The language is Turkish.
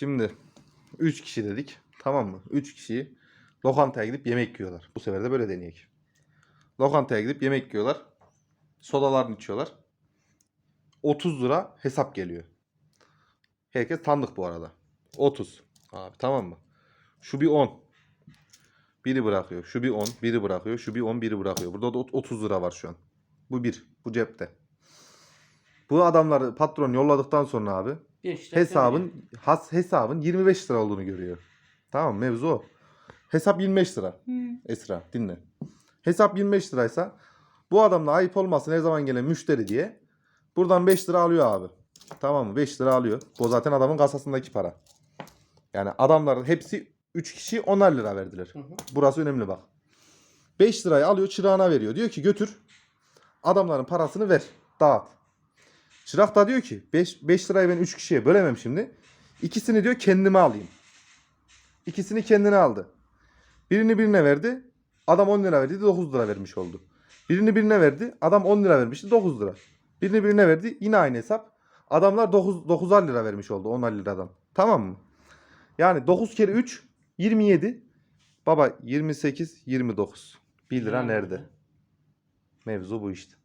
Şimdi 3 kişi dedik. Tamam mı? 3 kişi lokantaya gidip yemek yiyorlar. Bu sefer de böyle deneyek. Lokantaya gidip yemek yiyorlar. Sodalarını içiyorlar. 30 lira hesap geliyor. Herkes tanıdık bu arada. 30. Abi tamam mı? Şu bir 10. Biri bırakıyor. Şu bir 10. Biri bırakıyor. Şu bir 10. Biri bırakıyor. Burada da 30 lira var şu an. Bu bir. Bu cepte. Bu adamları patron yolladıktan sonra abi dakika hesabın has hesabın 25 lira olduğunu görüyor. Tamam mevzu o. Hesap 25 lira. Esra dinle. Hesap 25 liraysa bu adamla ayıp olmasın her zaman gelen müşteri diye buradan 5 lira alıyor abi. Tamam mı? 5 lira alıyor. O zaten adamın kasasındaki para. Yani adamların hepsi 3 kişi 10'ar lira verdiler. Hı hı. Burası önemli bak. 5 lirayı alıyor çırağına veriyor. Diyor ki götür adamların parasını ver. Dağıt. Çırak da diyor ki 5, 5 lirayı ben 3 kişiye bölemem şimdi. İkisini diyor kendime alayım. İkisini kendine aldı. Birini birine verdi. Adam 10 lira verdi 9 lira vermiş oldu. Birini birine verdi. Adam 10 lira vermişti 9 lira. Birini birine verdi. Yine aynı hesap. Adamlar 9 9'ar lira vermiş oldu 10'ar liradan. Tamam mı? Yani 9 kere 3 27. Baba 28 29. 1 lira Yani. nerede? Mevzu bu işte.